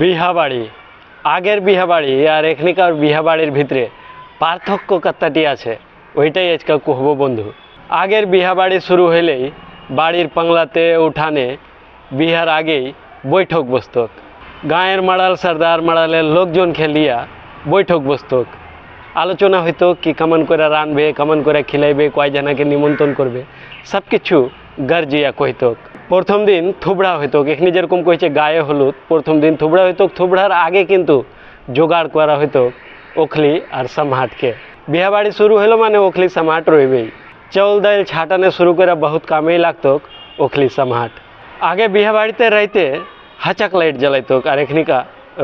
বিহাবাড়ি, আগের বিহাবাড়ি আর এখনিকার বিহাবাড়ির ভিতরে পার্থক্য কতটি আছে, ওইটাই আজকে কহব বন্ধু। আগের বিহাবাড়ি শুরু হইলেই বাড়ির পাংলাতে উঠানে বিহার আগেই বৈঠক বসতক। গাঁয়ের মাড়াল সর্দার মাড়ালের লোকজন খেলিয়া বৈঠক বসতক। আলোচনা হইতো কি কেমন করে রানবে কেমন করে খিলাইবে, কয়জনাকে নিমন্ত্রণ করবে সব কিছু গর্জিয়া কহিতক। প্রথম দিন থুবড়া হইতো এখানে যেরকম কইছে, গায়ে হলুদ। প্রথম দিন থুবড়া হইতো। থুবড়ার আগে কিন্তু জোগাড় করা হইতো ওখলি আর সামহাটকে। বিহাবাড়ি শুরু হলো মানে ওখলি সামহাট রইবেই। চাউল দাইল ছাটানে শুরু করে বহুত কামেই লাগতো ওখলি সামহাট। আগে বিহাবাড়িতে রাইতে হাচাক লাইট জ্বালাইতো আর এখানিকা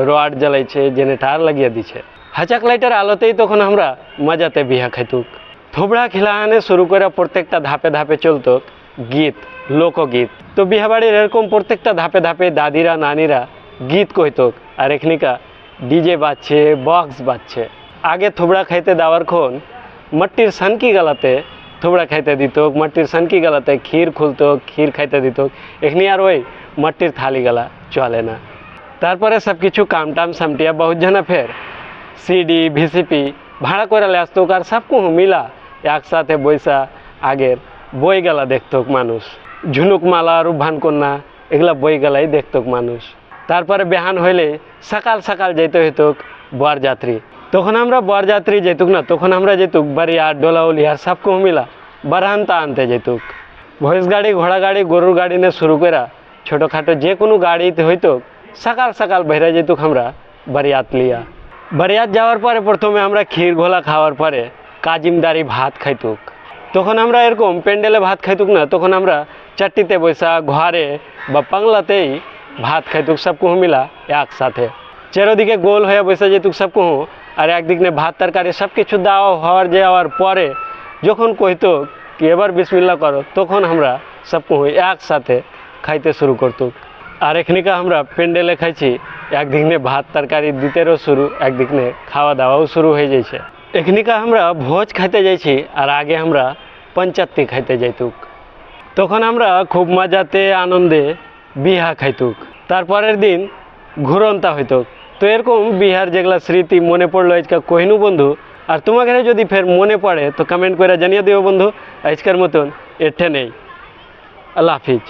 রড জ্বালাইছে জেনারেটার লাগিয়ে দিছে। হাচাক লাইটের আলোতেই তখন আমরা মজাতে বিহা খাইতুক। থোবড়া খিলাহানে শুরু করে প্রত্যেকটা ধাপে ধাপে চলতো গীত। লোকগীত। তো বিহাবাড়ির এরকম প্রত্যেকটা ধাপে ধাপে দাদিরা, নানিরা গীত কইতক আর এখনিকা ডিজে বাজছে, বক্স বাজছে। আগে থোবড়া খাইতে দেওয়ার খন মাটির সানকি গালাতে থোবড়া খাইতে দিত মাটির সানকি গালাতে ক্ষীর খুলতো ক্ষীর খাইতে দিত এখনি আর ওই মাটির থালি গালা চলে না। তারপরে সব কিছু কাম টাম সামটিয়া বহুত जना ফের সিডি, ভিসিপি ভাড়া করে আসতো আর সব কুহু মিলা একসাথে বৈশা আগের বই গেলা দেখতো মানুষ। ঝুনুক মালা রূপভান কন্যা এগুলা বই গেলাই দেখতো মানুষ। তারপরে বেহান হইলে সকাল সকাল যেতে হইতো বরযাত্রী। তখন আমরা বরযাত্রী যেতুক না, তখন আমরা যেতুক বাড়ি আর ডোলাউলি আর সব কুহু মিলা বারহানতা আনতে যেতুক ভয়েস গাড়ি, ঘোড়া গাড়ি, গরুর গাড়ি নিয়ে শুরু করা ছোটোখাটো যে কোনো গাড়িতে হইতো সকাল সকাল বেড়ে যেতুক আমরা বারিয়াত লিয়া। বারিয়াত যাওয়ার পরে প্রথমে আমরা ক্ষীর ঘোলা খাওয়ার পরে কাজিমদারি ভাত খাইতুক। তখন আমরা এরকম প্যান্ডেলে ভাত খাইতুক না, তখন আমরা চারটিতে বৈশা ঘরে বা পাংলাতেই ভাত খাইতুক সব কুহু মিলা একসাথে চারোদিকে গোল হয়ে বসে যেতুক সব কুহু, আর একদিকে ভাত তরকারি সব কিছু দেওয়া হওয়ার যাওয়ার পরে যখন কইতো কি এবার বিসমিল্লা করো, তখন আমরা সব কুহু একসাথে খাইতে শুরু করতুক আর এখানিকা আমরা প্যান্ডেলে খাইছি, একদিকে ভাত তরকারি দিতেরও শুরু, একদিকে খাওয়া দাওয়াও শুরু হয়ে যাইছে। এখানিকা আমরা ভোজ খাইতে যাইছি, আর আগে আমরা পঞ্চাত্তি খাইতে যাইতুক। তখন আমরা খুব মজাতে, আনন্দে বিহা খাইতুক। তারপরের দিন ঘুরন্তা হইতো তো এরকম বিহার যেগুলা স্মৃতি মনে পড়ল আজকে, কহিনু বন্ধু, আর তোমাকে যদি ফের মনে পড়ে, তো কমেন্ট করে জানিয়ে দিও বন্ধু, আজকের মতন এঠে নেই আল্লাহ হাফিজ।